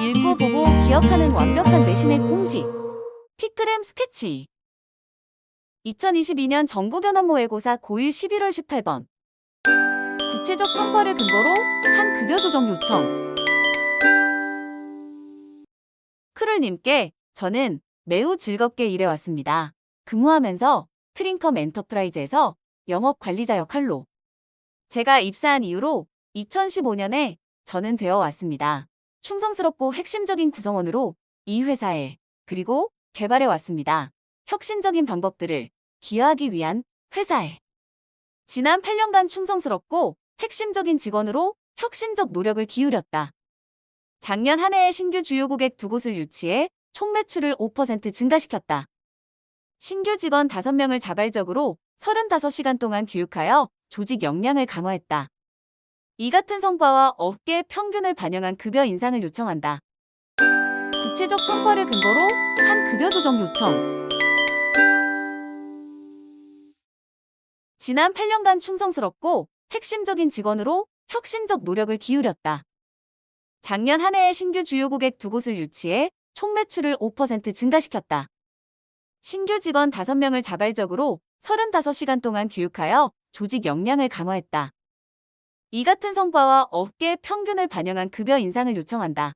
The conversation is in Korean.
읽고 보고 기억하는 완벽한 내신의 공식. 피크램 스케치. 2022년 전국연합모의고사 고1 11월 18번. 구체적 성과를 근거로 한 급여 조정 요청. 크룰님께 저는 매우 즐겁게 일해왔습니다. 근무하면서 트링컴 엔터프라이즈에서 영업 관리자 역할로 제가 입사한 이후로 2015년에 저는 되어 왔습니다. 충성스럽고 핵심적인 구성원으로 이 회사에 그리고 개발해 왔습니다. 혁신적인 방법들을 기여하기 위한 회사에 지난 8년간 충성스럽고 핵심적인 직원으로 혁신적 노력을 기울였다. 작년 한 해에 신규 주요 고객 두 곳을 유치해 총 매출을 5% 증가시켰다. 신규 직원 5명을 자발적으로 35시간 동안 교육하여 조직 역량을 강화했다. 이 같은 성과와 업계 평균을 반영한 급여 인상을 요청한다. 구체적 성과를 근거로 한 급여 조정 요청. 지난 8년간 충성스럽고 핵심적인 직원으로 혁신적 노력을 기울였다. 작년 한 해에 신규 주요 고객 두 곳을 유치해 총 매출을 5% 증가시켰다. 신규 직원 5명을 자발적으로 35시간 동안 교육하여 조직 역량을 강화했다. 이 같은 성과와 업계 평균을 반영한 급여 인상을 요청한다.